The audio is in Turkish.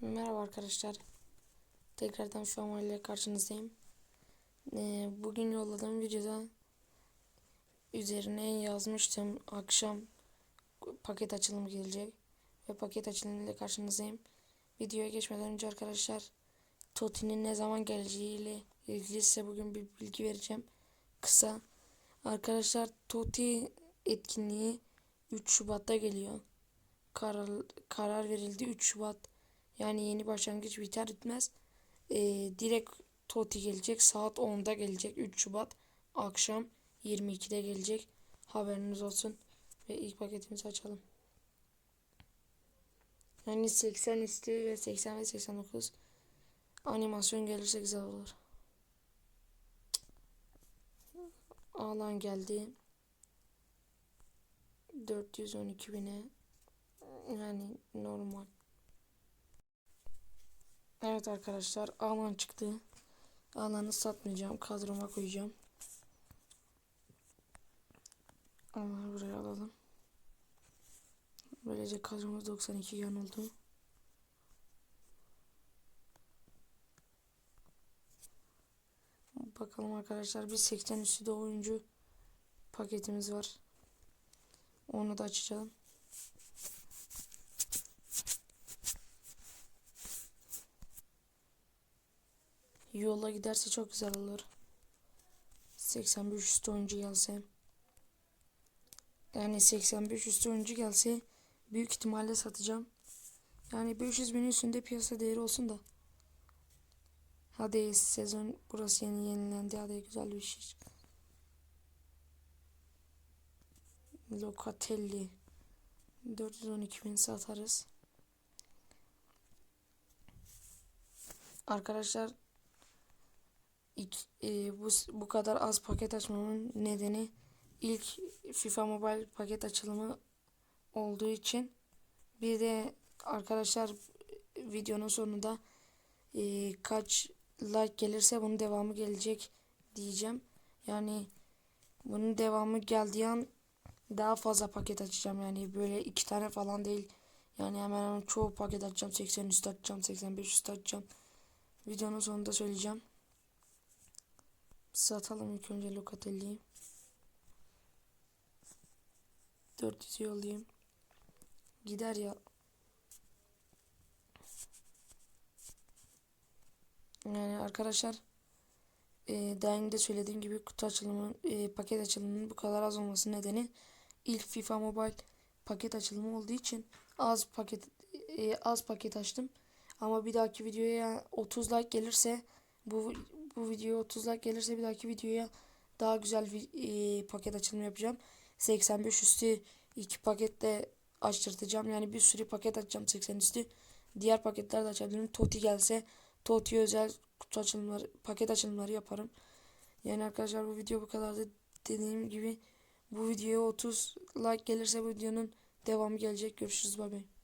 Merhaba arkadaşlar. Tekrardan şu an ile karşınızdayım. Ee, bugün yolladığım videoda üzerine yazmıştım. Akşam paket açılımı gelecek. Ve paket açılımı ile karşınızdayım. Videoya geçmeden önce arkadaşlar Toti'nin ne zaman geleceğiyle ilgili size bugün bir bilgi vereceğim. Kısa. Arkadaşlar Toti etkinliği 3 Şubat'ta geliyor. Karar, karar verildi 3 Şubat yani yeni başlangıç biter bitmez e, direkt Toti gelecek. Saat 10'da gelecek. 3 Şubat akşam 22'de gelecek. Haberiniz olsun. Ve ilk paketimizi açalım. Yani 80 üstü ve 80 ve 89 animasyon gelirse güzel olur. Alan geldi. 412 bine yani Evet arkadaşlar alan çıktı. Alanı satmayacağım. Kadroma koyacağım. Alanı buraya alalım. Böylece kadromuz 92 yan oldu. Bakalım arkadaşlar bir 80 üstü de oyuncu paketimiz var. Onu da açacağım. Yola giderse çok güzel olur. 85 üstü oyuncu gelse. Yani 85 üstü oyuncu gelse büyük ihtimalle satacağım. Yani 500 bin üstünde piyasa değeri olsun da. Hadi sezon burası yeni yenilendi. Hadi güzel bir şey. Locatelli 412 bin satarız. Arkadaşlar İlk, e, bu, bu kadar az paket açmamın nedeni ilk FIFA Mobile paket açılımı olduğu için bir de arkadaşlar videonun sonunda e, kaç like gelirse bunun devamı gelecek diyeceğim. Yani bunun devamı geldiği an daha fazla paket açacağım. Yani böyle iki tane falan değil. Yani hemen hemen çoğu paket açacağım. 80 üstü açacağım. 85 üstü açacağım. Videonun sonunda söyleyeceğim. Satalım ilk önce Locatelli'yi. 400 yollayayım. Gider ya. Yani arkadaşlar e, daha önce söylediğim gibi kutu açılımı, e, paket açılımının bu kadar az olması nedeni ilk FIFA Mobile paket açılımı olduğu için az paket e, az paket açtım. Ama bir dahaki videoya 30 like gelirse bu bu videoya 30 like gelirse bir dahaki videoya daha güzel bir e, paket açılımı yapacağım. 85 üstü iki pakette açtırtacağım. Yani bir sürü paket açacağım 80 üstü. Diğer paketler de açabilirim. Toti gelse Toti özel kutu açılımları, paket açılımları yaparım. Yani arkadaşlar bu video bu kadardı. Dediğim gibi bu videoya 30 like gelirse bu videonun devamı gelecek. Görüşürüz. Bay bay.